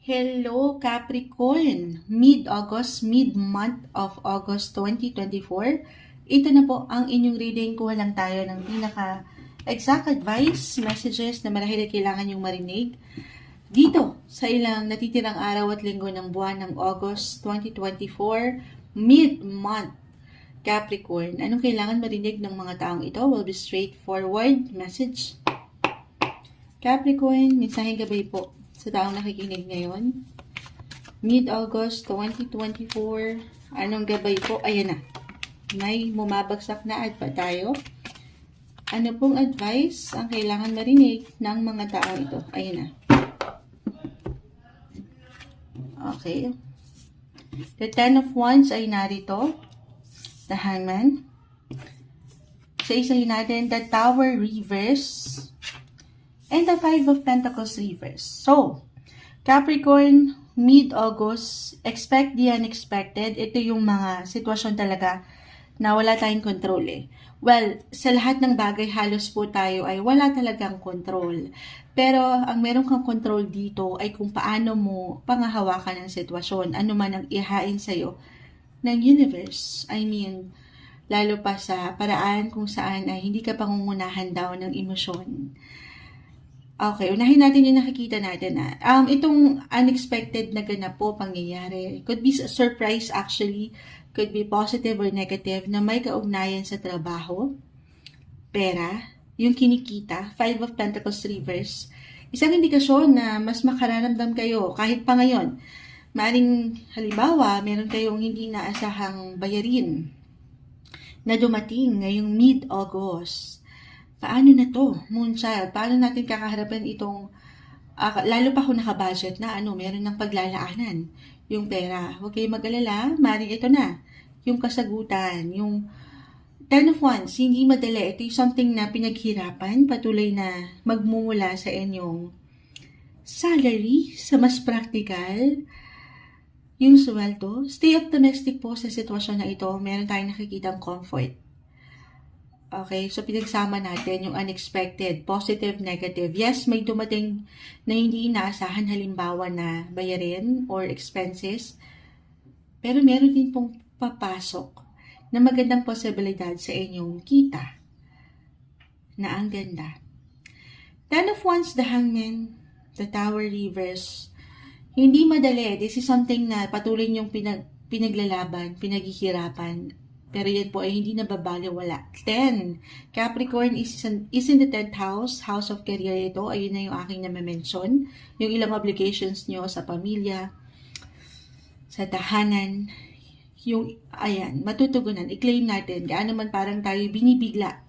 Hello Capricorn, mid-August, mid-month of August 2024. Ito na po ang inyong reading. Kuha lang tayo ng pinaka exact advice, messages na marahil kailangan yung marinig. Dito, sa ilang natitirang araw at linggo ng buwan ng August 2024, mid-month. Capricorn, anong kailangan marinig ng mga taong ito? Will be straightforward message. Capricorn, mensaheng gabay po sa taong nakikinig ngayon. Mid-August 2024. Anong gabay po? Ayan na. May bumabagsak na ad pa tayo. Ano pong advice ang kailangan marinig ng mga tao ito? Ayan na. Okay. The Ten of Wands ay narito. The Hangman. Sa isahin natin, the Tower Reverse and the Five of Pentacles reverse. So, Capricorn, mid-August, expect the unexpected. Ito yung mga sitwasyon talaga na wala tayong control eh. Well, sa lahat ng bagay, halos po tayo ay wala talagang control. Pero ang meron kang control dito ay kung paano mo pangahawakan ang sitwasyon. Ano man ang ihain sa'yo ng universe. I mean, lalo pa sa paraan kung saan ay hindi ka pangungunahan daw ng emosyon. Okay, unahin natin yung nakikita natin na um, itong unexpected na ganap po pangyayari. Could be a surprise actually, could be positive or negative na may kaugnayan sa trabaho, pera, yung kinikita, Five of Pentacles reverse. Isang indikasyon na mas makararamdam kayo kahit pa ngayon. Maring halimbawa, meron kayong hindi naasahang bayarin na dumating ngayong mid-August paano na to, Moonchild? Paano natin kakaharapin itong, uh, lalo pa kung nakabudget na, ano, meron ng paglalaanan, yung pera. Huwag kayong mag-alala, maring ito na, yung kasagutan, yung Ten of Wands, hindi madali. Ito yung something na pinaghirapan, patuloy na magmumula sa inyong salary, sa mas practical, yung sweldo. Stay optimistic po sa sitwasyon na ito. Meron tayong nakikitang comfort Okay, so pinagsama natin yung unexpected, positive, negative. Yes, may dumating na hindi inaasahan halimbawa na bayarin or expenses. Pero meron din pong papasok na magandang posibilidad sa inyong kita na ang ganda. Ten of Wands, the Hangman, the Tower Reverse. Hindi madali. This is something na patuloy niyong pinag, pinaglalaban, pinaghihirapan pero po ay hindi nababaliwala. 10. Capricorn is in, is in the 10th house, house of career ito. Ayun na yung aking na-mention. Yung ilang obligations nyo sa pamilya, sa tahanan, yung, ayan, matutugunan, i-claim natin. Gaano man parang tayo binibigla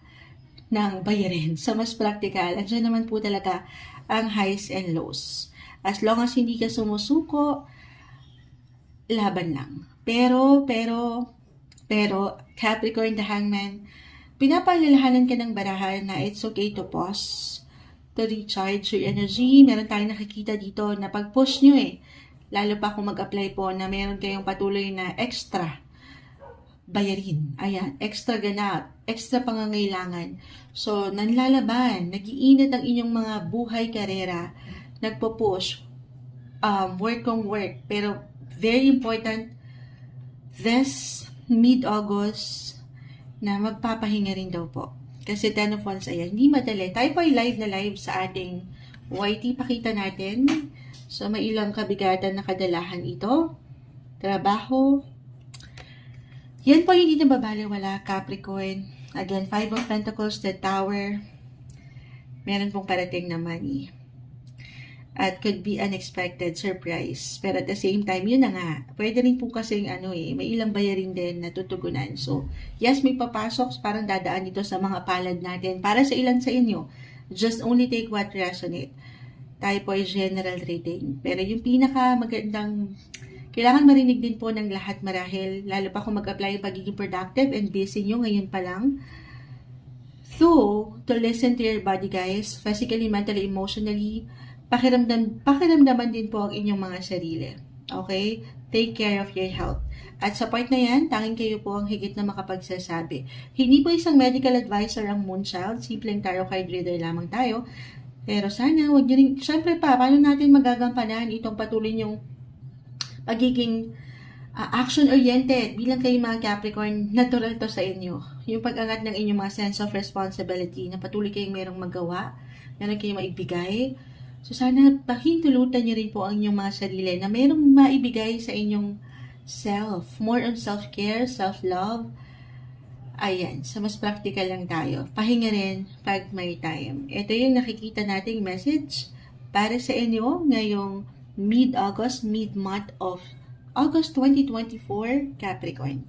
ng bayarin. Sa mas practical, andyan naman po talaga ang highs and lows. As long as hindi ka sumusuko, laban lang. Pero, pero, pero, Capricorn the Hangman, pinapalalahanan ka ng barahan na it's okay to pause, to recharge your energy. Meron tayong nakikita dito na pag-push nyo eh. Lalo pa kung mag-apply po na meron kayong patuloy na extra bayarin. Ayan, extra ganap, extra pangangailangan. So, nanlalaban, nagiinit ang inyong mga buhay karera, nagpo-push, um, work on work. Pero, very important, this mid-August na magpapahinga rin daw po. Kasi 10 of Wands, ayan, hindi madali. Tayo po ay live na live sa ating YT. Pakita natin. So, may ilang kabigatan na kadalahan ito. Trabaho. Yan po hindi nababaliwala, Capricorn. Again, Five of Pentacles, the Tower. Meron pong parating na money at could be unexpected surprise. Pero at the same time, yun na nga, pwede rin po kasing ano eh, may ilang bayarin din na tutugunan. So, yes, may papasok, parang dadaan dito sa mga palad natin. Para sa ilan sa inyo, just only take what resonate. Tayo po ay general reading. Pero yung pinaka magandang, kailangan marinig din po ng lahat marahil, lalo pa kung mag-apply yung pagiging productive and busy nyo ngayon pa lang. So, to listen to your body guys, physically, mentally, emotionally, pakiramdam, pakiramdaman din po ang inyong mga sarili. Okay? Take care of your health. At sa point na yan, tanging kayo po ang higit na makapagsasabi. Hindi po isang medical advisor ang Moonchild, simpleng tarot card reader lamang tayo. Pero sana, huwag nyo rin, syempre pa, paano natin magagampanan itong patuloy yung pagiging ah, action-oriented bilang kayo mga Capricorn, natural to sa inyo. Yung pag-angat ng inyong mga sense of responsibility na patuloy kayong merong magawa, meron kayong maibigay. So sana pahintulutan nyo rin po ang inyong mga sarili na merong maibigay sa inyong self. More on self-care, self-love. Ayan, sa mas practical lang tayo. Pahinga rin pag may time. Ito yung nakikita nating message para sa inyo ngayong mid-August, mid-month of August 2024, Capricorn.